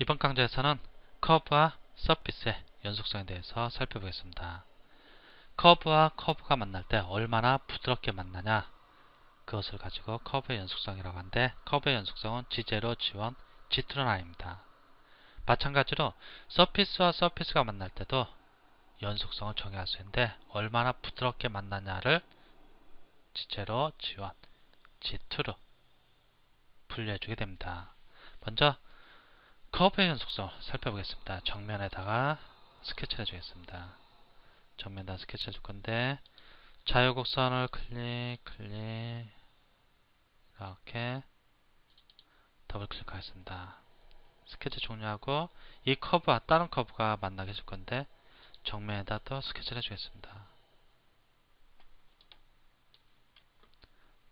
이번 강좌에서는 커브와 서피스의 연속성에 대해서 살펴보겠습니다. 커브와 커브가 만날 때 얼마나 부드럽게 만나냐 그것을 가지고 커브의 연속성이라고 하는데 커브의 연속성은 G0, G1, G2는 아닙니다. 마찬가지로 서피스와 서피스가 만날 때도 연속성을 정의할 수 있는데 얼마나 부드럽게 만나냐를 G0, G1, G2로 분류해주게 됩니다. 먼저 커브의 연속성을 살펴보겠습니다. 정면에다가 스케치를 해주겠습니다. 정면에다 스케치 해줄 건데 자유곡선을 클릭 클릭 이렇게 더블 클릭하겠습니다. 스케치 종료하고 이 커브와 다른 커브가 만나게 해줄 건데 정면에다 또 스케치를 해주겠습니다.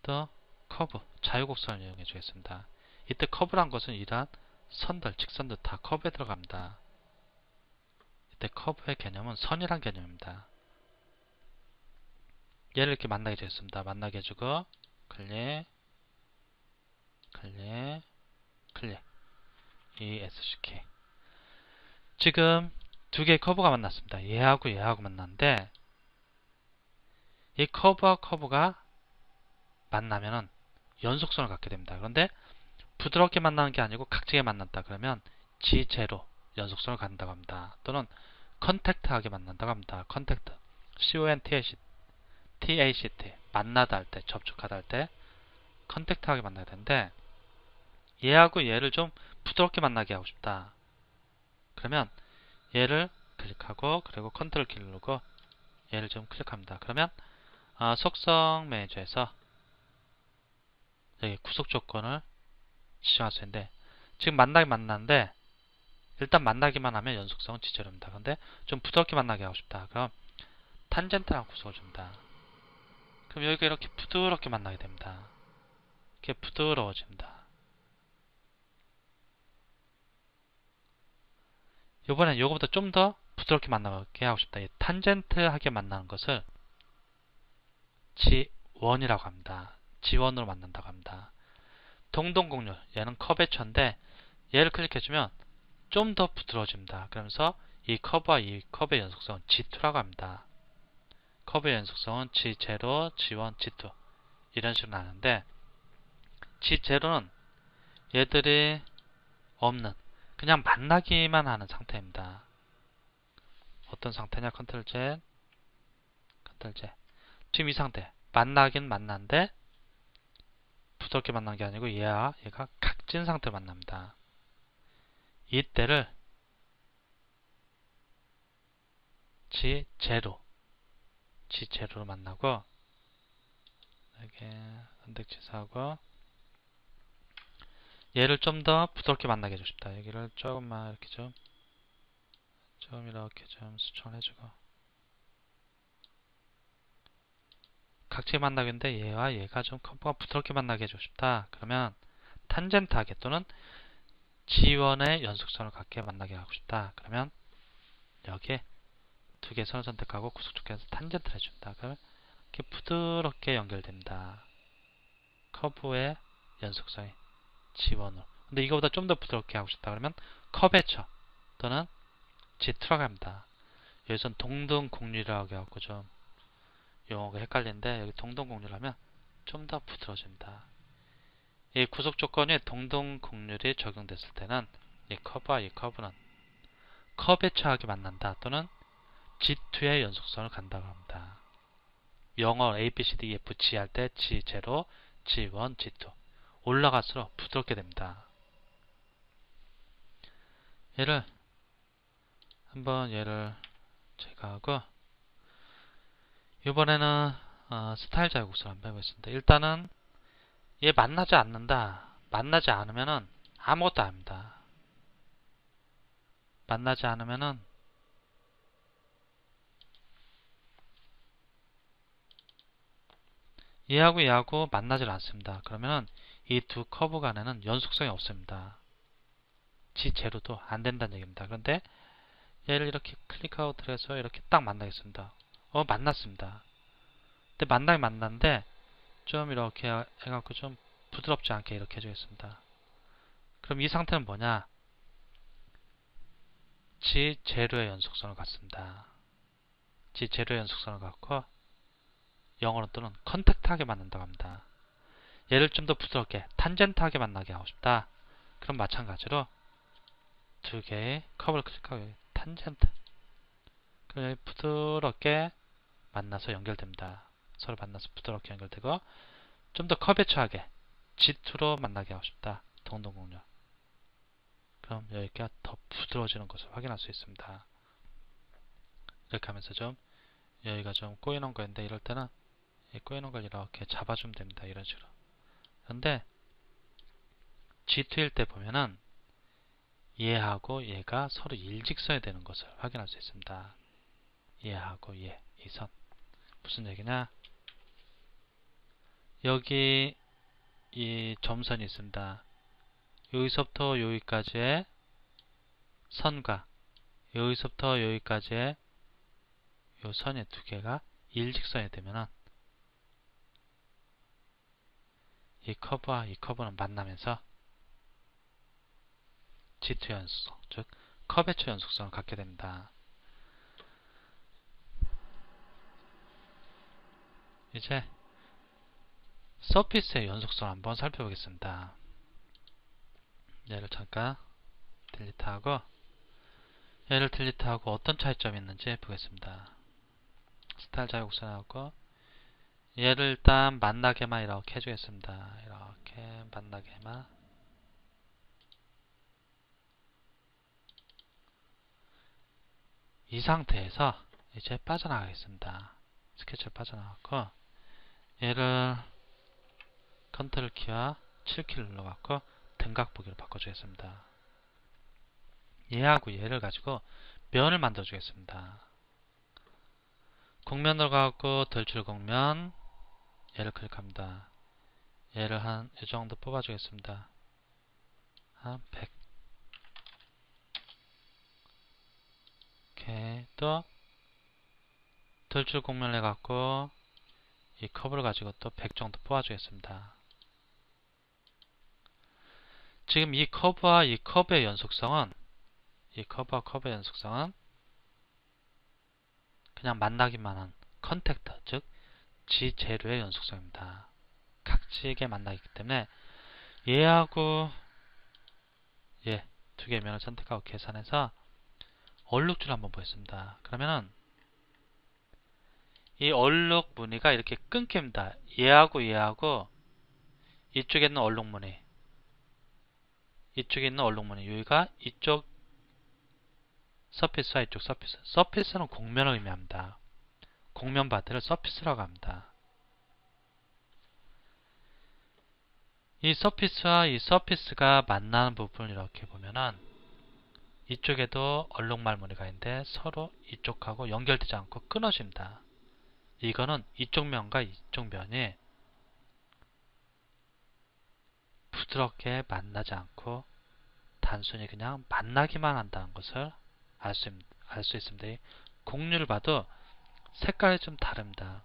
또 커브, 자유곡선을 이용해 주겠습니다. 이때 커브란 것은 이러한 선들, 직선들 다 커브에 들어갑니다. 이때 커브의 개념은 선이란 개념입니다. 얘를 이렇게 만나게 되었습니다. 만나게 해주고 클릭 클릭 클릭 이 SCK 지금 두 개의 커브가 만났습니다. 얘하고 얘하고 만났는데 이 커브와 커브가 만나면은 연속성을 갖게 됩니다. 그런데 부드럽게 만나는 게 아니고 각지게 만난다 그러면 G0 연속성을 갖는다고 합니다. 또는 컨택트하게 만난다고 합니다. 컨택트 CONTACT TACT 만나다 할 때 접촉하다 할 때 컨택트하게 만나야 되는데 얘하고 얘를 좀 부드럽게 만나게 하고 싶다. 그러면 얘를 클릭하고 그리고 컨트롤 키를 누르고 얘를 좀 클릭합니다. 그러면 어, 속성 매니저에서 여기 구속 조건을 있는데 지금 만나기 만나는데 일단 만나기만 하면 연속성은 지저입니다. 그런데 좀 부드럽게 만나게 하고 싶다. 그럼 탄젠트라는 구속을 줍니다. 그럼 여기가 이렇게 부드럽게 만나게 됩니다. 이렇게 부드러워집니다. 이번엔 요거보다 좀 더 부드럽게 만나게 하고 싶다. 이 탄젠트하게 만나는 것을 G1이라고 합니다. G1으로 만난다고 합니다. 동동곡률, 얘는 커브의처인데 얘를 클릭해주면 좀 더 부드러워집니다. 그러면서 이 커브와 이 커브의 연속성은 G2라고 합니다. 커브의 연속성은 G0, G1, G2 이런 식으로 나는데 G0는 얘들이 없는 그냥 만나기만 하는 상태입니다. 어떤 상태냐? 컨트롤 Z 컨트롤 Z 지금 이 상태 만나긴 만난데 부드럽게 만난 게 아니고 얘와 얘가 각진 상태로 만납니다. 이때를 G0 G0로 만나고 이렇게 선택지사하고 얘를 좀 더 부드럽게 만나게 싶다. 여기를 조금만 이렇게 좀, 좀 이렇게 좀 수정을 해주고. 각지 만나겠는데 얘와 얘가 좀 커브가 부드럽게 만나게 해주고 싶다. 그러면 탄젠트 하게 또는 G1의 연속선을 갖게 만나게 하고 싶다. 그러면 여기에 두 개 선을 선택하고 구속조건에서 탄젠트를 해줍니다. 그러면 이렇게 부드럽게 연결됩니다. 커브의 연속성이 G1으로. 근데 이거보다 좀 더 부드럽게 하고 싶다 그러면 커베처 또는 G2라고 합니다. 여기선 동등 공률이라고 해갖고 좀 용어가 헷갈리는데 여기 동등공률 하면 좀 더 부드러집니다. 이 구속 조건이 동등공률이 적용됐을 때는 이 커브와 이 커브는 커베처하게 만난다 또는 G2의 연속성을 간다고 합니다. 영어 A, B, C, D, E, F, G 할 때 G0, G1, G2 올라갈수록 부드럽게 됩니다. 얘를 한번 얘를 제거하고 이번에는 어, 스타일 자유곡선 한번 해보겠습니다. 일단은 얘 만나지 않는다. 만나지 않으면은 아무것도 아닙니다. 만나지 않으면은 얘하고 얘하고 만나질 않습니다. 그러면은 이 두 커브 간에는 연속성이 없습니다. G0도 안 된다는 얘기입니다. 그런데 얘를 이렇게 클릭하고 들어서 이렇게 딱 만나겠습니다. 어, 만났습니다. 근데 만나긴 만났는데 좀 이렇게 해갖고 좀 부드럽지 않게 이렇게 해주겠습니다. 그럼 이 상태는 뭐냐? 지 제로의 연속선을 갖습니다. 지 제로의 연속선을 갖고 영어로 또는 컨택트하게 만든다고 합니다. 얘를 좀 더 부드럽게 탄젠트하게 만나게 하고 싶다. 그럼 마찬가지로 두 개의 컵을 클릭하고 탄젠트 그럼 부드럽게 만나서 연결됩니다. 서로 만나서 부드럽게 연결되고 좀 더 커베처하게 G2로 만나게 하고 싶다. 동동공략 그럼 여기가 더 부드러워지는 것을 확인할 수 있습니다. 이렇게 하면서 좀 여기가 좀 꼬이는 거인데 이럴 때는 이 꼬이는 걸 이렇게 잡아주면 됩니다. 이런 식으로. 그런데 G2일 때 보면은 얘하고 얘가 서로 일직선이 되는 것을 확인할 수 있습니다. 얘하고 얘, 이 선. 무슨 얘기냐? 여기 이 점선이 있습니다. 여기서부터 여기까지의 선과 여기서부터 여기까지의 요 선의 두 개가 일직선이 되면은 이 커브와 이 커브는 만나면서 G2 연속성, 즉 커베처 연속성을 갖게 됩니다. 이제 서피스의 연속성 한번 살펴보겠습니다. 얘를 잠깐 딜리트하고 얘를 딜리트하고 어떤 차이점이 있는지 보겠습니다. 스타일 자유곡선 하고 얘를 일단 만나게만 이렇게 해주겠습니다. 이렇게 만나게만 이 상태에서 이제 빠져나가겠습니다. 스케치를 빠져나갔고 얘를 컨트롤 키와 7키를 눌러갖고 등각 보기로 바꿔주겠습니다. 얘하고 얘를 가지고 면을 만들어 주겠습니다. 곡면으로 가고 덜출 곡면 얘를 클릭합니다. 얘를 한 이 정도 뽑아 주겠습니다. 한 100. 이렇게 또 덜출 곡면을 해갖고 이 커브를 가지고 또 100 정도 뽑아 주겠습니다. 지금 이 커브와 이 커브의 연속성은 이 커브와 커브의 연속성은 그냥 만나기만 한 컨택터, 즉 G0의 연속성입니다. 각지게 만나기 때문에 얘하고 얘 두 개의 면을 선택하고 계산해서 얼룩줄 한번 보겠습니다. 그러면은 이 얼룩 무늬가 이렇게 끊깁니다. 얘하고 얘하고 이쪽에 있는 얼룩 무늬 이쪽에 있는 얼룩 무늬 여기가 이쪽 서피스와 이쪽 서피스 서피스는 곡면을 의미합니다. 곡면 바트를 서피스라고 합니다. 이 서피스와 이 서피스가 만나는 부분을 이렇게 보면은 이쪽에도 얼룩말 무늬가 있는데 서로 이쪽하고 연결되지 않고 끊어집니다. 이거는 이쪽 면과 이쪽 면이 부드럽게 만나지 않고 단순히 그냥 만나기만 한다는 것을 알 수 알 수 있습니다. 곡률을 봐도 색깔이 좀 다릅니다.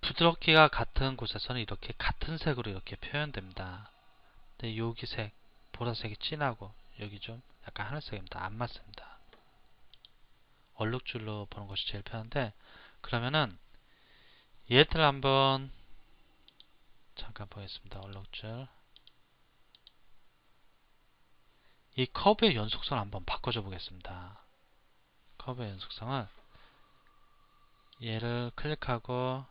부드럽기가 같은 곳에서는 이렇게 같은 색으로 이렇게 표현됩니다. 근데 여기 색, 보라색이 진하고 여기 좀 약간 하늘색입니다. 안 맞습니다. 얼룩줄로 보는 것이 제일 편한데 그러면은 얘들 한번 잠깐 보겠습니다. 얼룩줄 이 커브의 연속성을 한번 바꿔줘 보겠습니다. 커브의 연속성을 얘를 클릭하고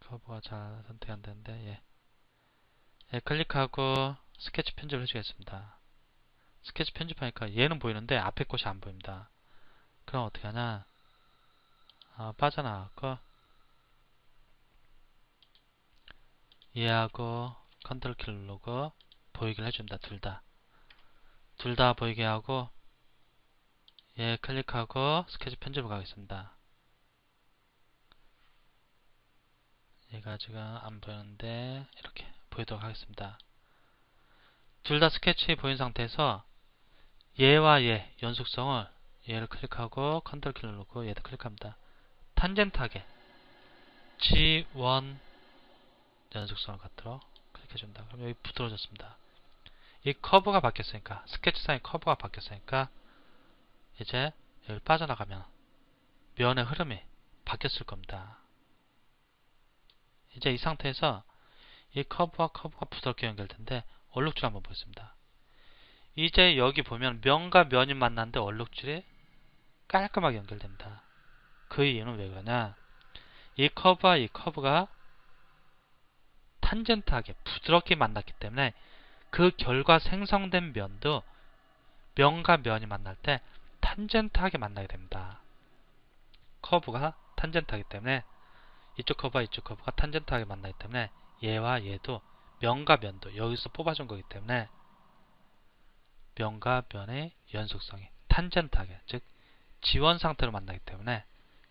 커브가 잘 선택 안 되는데 예. 예, 클릭하고 스케치 편집을 해주겠습니다. 스케치 편집하니까 얘는 보이는데 앞에 것이 안 보입니다. 그럼 어떻게 하냐 아, 빠져나갔고 얘하고 컨트롤 키를 누르고 보이기를 해줍니다. 둘 다. 둘 다 보이게 하고 얘 클릭하고 스케치 편집을 가겠습니다. 얘가 지금 안 보이는데 이렇게 보이도록 하겠습니다. 둘 다 스케치 보인 상태에서 얘와 얘 연속성을 얘를 클릭하고 컨트롤 키를 누르고 얘도 클릭합니다. 탄젠트 하게 G1 연속성을 갖도록 클릭해준다. 그럼 여기 부드러워졌습니다. 이 커브가 바뀌었으니까 스케치상의 커브가 바뀌었으니까 이제 여기 빠져나가면 면의 흐름이 바뀌었을 겁니다. 이제 이 상태에서 이 커브와 커브가 부드럽게 연결된데 얼룩줄 한번 보겠습니다. 이제 여기 보면 면과 면이 만났는데 얼룩줄이 깔끔하게 연결됩니다. 그 이유는 왜 그러냐? 이 커브와 이 커브가 탄젠트하게 부드럽게 만났기 때문에 그 결과 생성된 면도 면과 면이 만날 때 탄젠트하게 만나게 됩니다. 커브가 탄젠트하기 때문에 이쪽 커브와 이쪽 커브가 탄젠트하게 만나기 때문에 얘와 얘도 면과 면도 여기서 뽑아준 거기 때문에 면과 면의 연속성이 탄젠트하게 즉 지원 상태로 만나기 때문에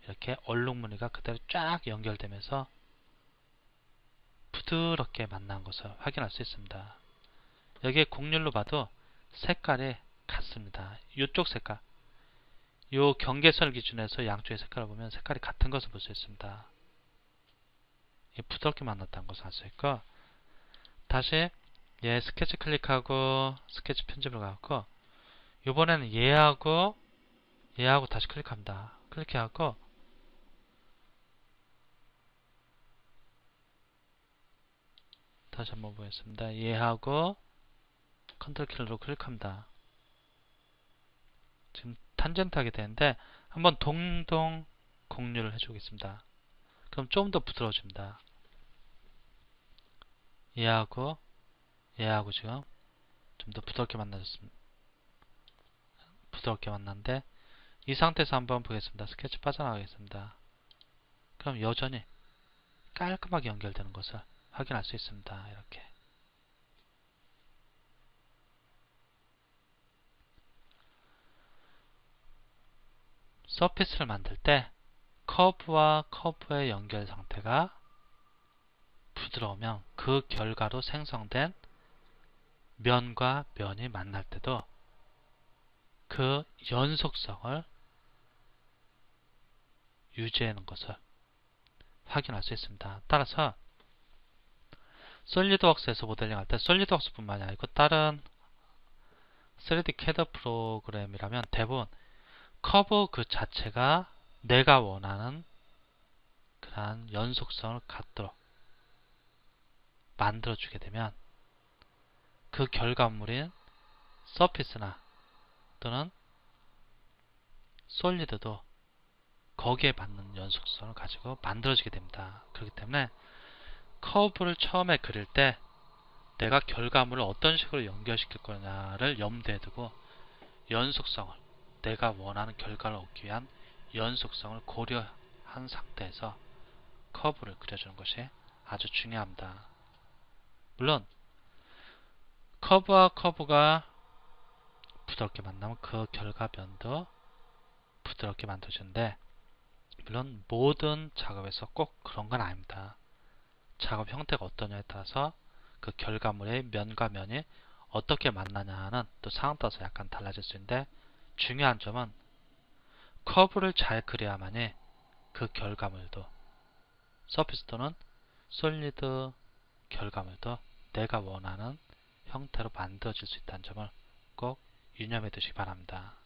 이렇게 얼룩 무늬가 그대로 쫙 연결되면서 부드럽게 만난 것을 확인할 수 있습니다. 여기에 곡률로 봐도 색깔이 같습니다. 이쪽 색깔 요 경계선을 기준해서 양쪽의 색깔을 보면 색깔이 같은 것을 볼 수 있습니다. 부드럽게 만났다는 것을 알 수 있고 다시 얘 스케치 클릭하고 스케치 편집을 가고 이번에는 얘하고 얘하고 다시 클릭합니다. 클릭해갖고 다시 한번 보겠습니다. 얘하고 컨트롤 키로 클릭합니다. 지금 탄젠트 하게 되는데 한번 동동 공유를 해주겠습니다. 그럼 좀 더 부드러워집니다. 얘하고 얘하고 지금 좀 더 부드럽게 만나졌습니다. 부드럽게 만났는데 이 상태에서 한번 보겠습니다. 스케치 빠져나가겠습니다. 그럼 여전히 깔끔하게 연결되는 것을 확인할 수 있습니다. 이렇게 서피스를 만들 때 커브와 커브의 연결 상태가 부드러우면 그 결과로 생성된 면과 면이 만날 때도 그 연속성을 유지하는 것을 확인할 수 있습니다. 따라서 솔리드웍스에서 모델링 할 때 솔리드웍스 뿐만이 아니고 다른 3D CAD 프로그램이라면 대부분 커브 그 자체가 내가 원하는 그러한 연속성을 갖도록 만들어주게 되면 그 결과물인 서피스나 또는 솔리드도 거기에 맞는 연속성을 가지고 만들어지게 됩니다. 그렇기 때문에 커브를 처음에 그릴 때 내가 결과물을 어떤 식으로 연결시킬 거냐를 염두에 두고 연속성을 내가 원하는 결과를 얻기 위한 연속성을 고려한 상태에서 커브를 그려주는 것이 아주 중요합니다. 물론 커브와 커브가 부드럽게 만나면 그 결과면도 부드럽게 만들어주는데 물론 모든 작업에서 꼭 그런 건 아닙니다. 작업 형태가 어떠냐에 따라서 그 결과물의 면과 면이 어떻게 만나냐는 또 상황 따라서 약간 달라질 수 있는데 중요한 점은 커브를 잘 그려야만이 그 결과물도 서피스 또는 솔리드 결과물도 내가 원하는 형태로 만들어질 수 있다는 점을 꼭 유념해 두시기 바랍니다.